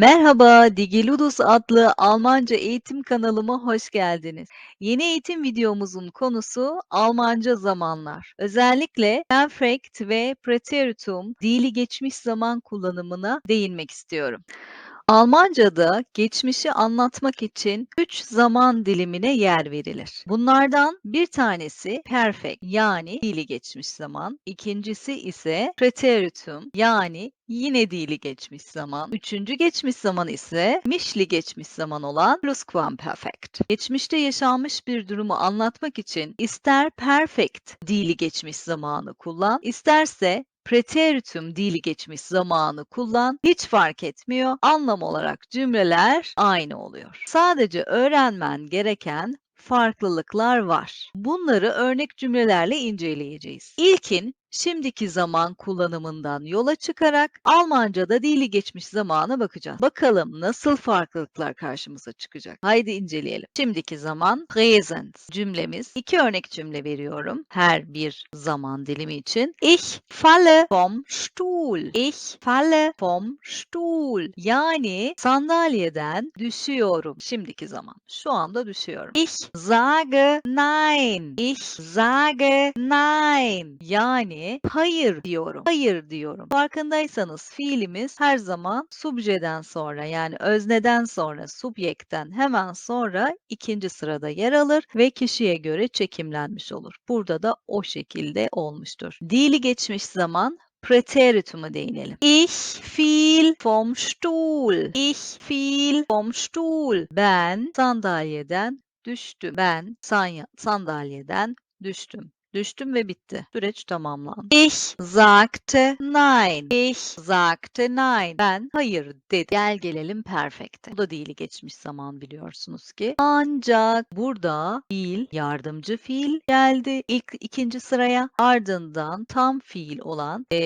Merhaba, Digiludus adlı Almanca eğitim kanalıma hoş geldiniz. Yeni eğitim videomuzun konusu Almanca zamanlar. Özellikle Perfekt ve Präteritum dili geçmiş zaman kullanımına değinmek istiyorum. Almanca'da geçmişi anlatmak için üç zaman dilimine yer verilir. Bunlardan bir tanesi perfect yani dili geçmiş zaman, ikincisi ise preteritum yani yine dili geçmiş zaman, üçüncü geçmiş zaman ise mişli geçmiş zaman olan plusquamperfect. Geçmişte yaşanmış bir durumu anlatmak için ister perfect dili geçmiş zamanı kullan, isterse preteritum dili geçmiş zamanı kullan, hiç fark etmiyor. Anlam olarak cümleler aynı oluyor. Sadece öğrenmen gereken farklılıklar var. Bunları örnek cümlelerle inceleyeceğiz. İlkin şimdiki zaman kullanımından yola çıkarak Almanca'da dili geçmiş zamana bakacağız. Bakalım nasıl farklılıklar karşımıza çıkacak. Haydi inceleyelim. Şimdiki zaman present cümlemiz. İki örnek cümle veriyorum her bir zaman dilimi için. Ich falle vom Stuhl. Ich falle vom Stuhl. Yani sandalyeden düşüyorum. Şimdiki zaman. Şu anda düşüyorum. Ich sage nein. Ich sage nein. Yani hayır diyorum. Hayır diyorum. Farkındaysanız fiilimiz her zaman subjeden sonra yani özneden sonra subjekten hemen sonra ikinci sırada yer alır ve kişiye göre çekimlenmiş olur. Burada da o şekilde olmuştur. Dili geçmiş zaman Präteritum'a değinelim. Ich fiel vom Stuhl. Ich fiel vom Stuhl. Ben sandalyeden düştüm. Ben sandalyeden düştüm. Düştüm ve bitti. Süreç tamamlandı. Ich sagte nein. Ich sagte nein. Ben hayır dedim. Gel gelelim perfect'e. Bu da değil geçmiş zaman biliyorsunuz ki. Ancak burada fiil, yardımcı fiil geldi ilk ikinci sıraya. Ardından tam fiil olan ee,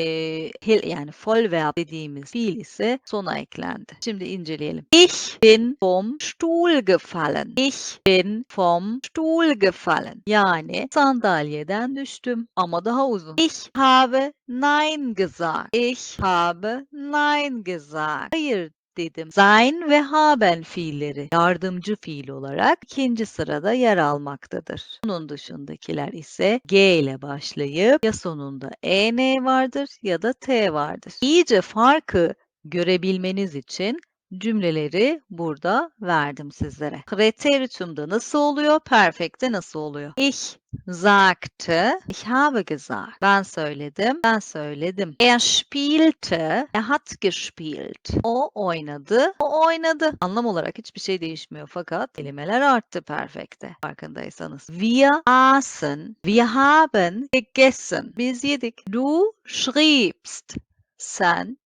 yani Vollverb dediğimiz fiil ise sona eklendi. Şimdi inceleyelim. Ich bin vom Stuhl gefallen. Ich bin vom Stuhl gefallen. Yani sandalyeden Nereden düştüm? Ama daha uzun. Ich habe nein gesagt. Ich habe nein gesagt. Hayır dedim. Sein ve haben fiilleri yardımcı fiil olarak ikinci sırada yer almaktadır. Bunun dışındakiler ise G ile başlayıp ya sonunda EN vardır ya da T vardır. İyice farkı görebilmeniz için cümleleri burada verdim sizlere. Präteritum'da nasıl oluyor? Perfect'te nasıl oluyor? Ich sagte, ich habe gesagt. Ben söyledim, ben söyledim. Er spielte, er hat gespielt. O oynadı, o oynadı. Anlam olarak hiçbir şey değişmiyor fakat kelimeler arttı perfect'te farkındaysanız. Wir aßen, wir haben gegessen. Biz yedik. Du schriebst. Sen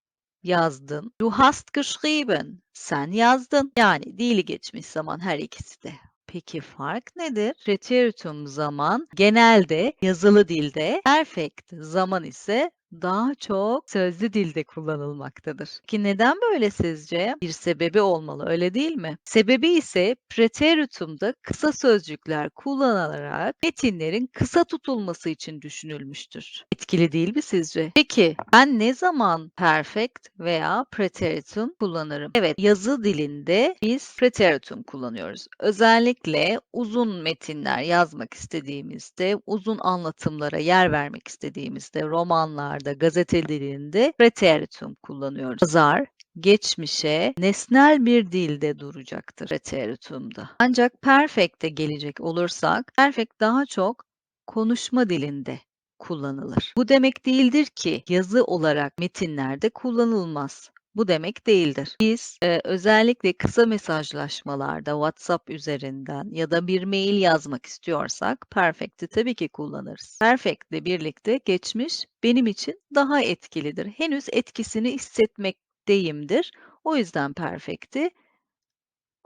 yazdın. Du hast geschrieben. Sen yazdın. Yani dili geçmiş zaman her ikisi de. Peki fark nedir? Preteritum zaman genelde yazılı dilde, perfect zaman ise daha çok sözlü dilde kullanılmaktadır. Ki neden böyle sizce? Bir sebebi olmalı öyle değil mi? Sebebi ise preteritumda kısa sözcükler kullanılarak metinlerin kısa tutulması için düşünülmüştür. Etkili değil mi sizce? Peki ben ne zaman perfect veya preteritum kullanırım? Evet yazı dilinde biz preteritum kullanıyoruz. Özellikle uzun metinler yazmak istediğimizde, uzun anlatımlara yer vermek istediğimizde, romanlar, yazılarda, gazetelerinde preteritum kullanıyoruz. Yazar geçmişe nesnel bir dilde duracaktır preteritumda. Ancak perfect'e gelecek olursak perfect daha çok konuşma dilinde kullanılır. Bu demek değildir ki yazı olarak metinlerde kullanılmaz bu demek değildir. Biz e, özellikle kısa mesajlaşmalarda WhatsApp üzerinden ya da bir mail yazmak istiyorsak Perfect'i tabii ki kullanırız. Perfect ile birlikte geçmiş benim için daha etkilidir. Henüz etkisini hissetmekteyimdir. O yüzden Perfect'i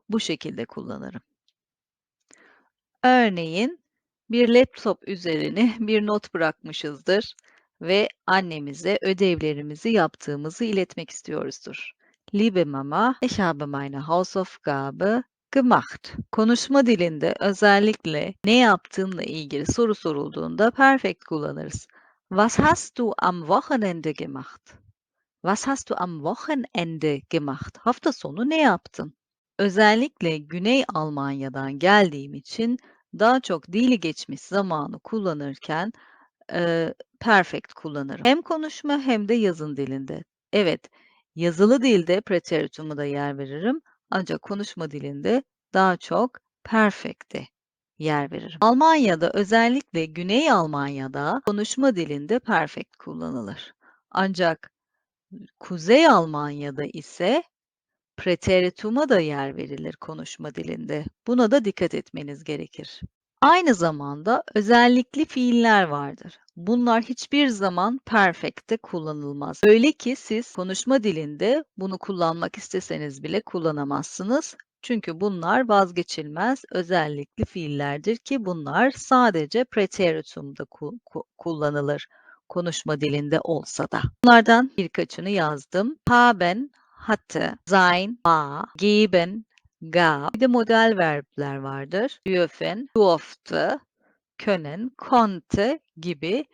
bu şekilde kullanırım. Örneğin bir laptop üzerine bir not bırakmışızdır ve annemize ödevlerimizi yaptığımızı iletmek istiyoruzdur. Liebe Mama, ich habe meine Hausaufgabe gemacht. Konuşma dilinde özellikle ne yaptığınla ilgili soru sorulduğunda perfect kullanırız. Was hast du am Wochenende gemacht? Was hast du am Wochenende gemacht? Hafta sonu ne yaptın? Özellikle Güney Almanya'dan geldiğim için daha çok dili geçmiş zamanı kullanırken, eee, perfect kullanırım. Hem konuşma hem de yazın dilinde. Evet, yazılı dilde preteritum'a da yer veririm ancak konuşma dilinde daha çok perfect'e yer veririm. Almanya'da, özellikle Güney Almanya'da konuşma dilinde perfect kullanılır. Ancak Kuzey Almanya'da ise preteritum'a da yer verilir konuşma dilinde. Buna da dikkat etmeniz gerekir. Aynı zamanda özellikli fiiller vardır. Bunlar hiçbir zaman perfect'te kullanılmaz. Öyle ki siz konuşma dilinde bunu kullanmak isteseniz bile kullanamazsınız. Çünkü bunlar vazgeçilmez özellikli fiillerdir ki bunlar sadece preteritum'da ku- ku- kullanılır konuşma dilinde olsa da. Bunlardan birkaçını yazdım. Haben, hatte, sein, war, geben, gab. Bir de model verbler vardır. Dürfen, durfte, können, konnte gibi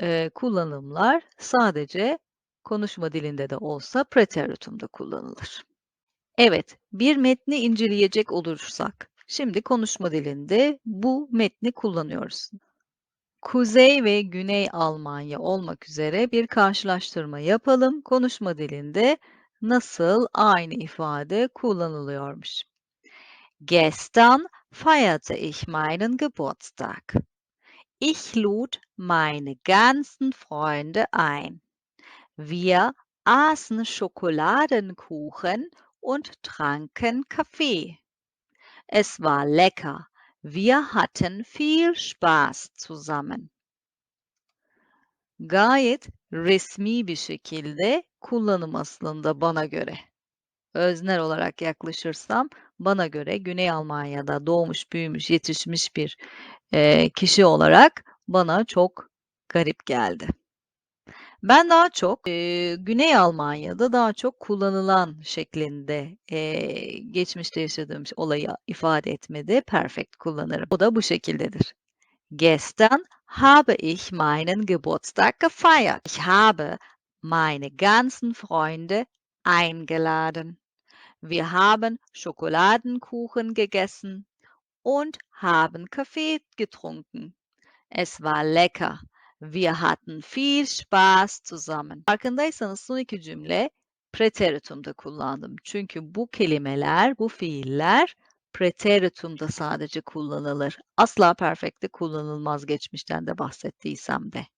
e, kullanımlar sadece konuşma dilinde de olsa preteritumda kullanılır. Evet, bir metni inceleyecek olursak, şimdi konuşma dilinde bu metni kullanıyoruz. Kuzey ve Güney Almanya olmak üzere bir karşılaştırma yapalım. Konuşma dilinde nasıl aynı ifade kullanılıyormuş. Gestern feierte ich meinen Geburtstag. Ich lud meine ganzen Freunde ein. Wir aßen Schokoladenkuchen und tranken Kaffee. Es war lecker. Wir hatten viel Spaß zusammen. Gayet resmi bir şekilde kullanım aslında bana göre. Öznel olarak yaklaşırsam bana göre Güney Almanya'da doğmuş, büyümüş, yetişmiş bir eee, kişi olarak bana çok garip geldi. Ben daha çok eee, Güney Almanya'da daha çok kullanılan şeklinde eee, geçmişte yaşadığım olayı ifade etmede perfect kullanırım. O da bu şekildedir. Gestern habe ich meinen Geburtstag gefeiert. Ich habe meine ganzen Freunde eingeladen. Wir haben Schokoladenkuchen gegessen und haben Kaffee getrunken. Es war lecker. Wir hatten viel Spaß zusammen. Farkındaysanız son iki cümle preteritumda kullandım. Çünkü bu kelimeler, bu fiiller preteritumda sadece kullanılır. Asla perfect'te kullanılmaz geçmişten de bahsettiysem de.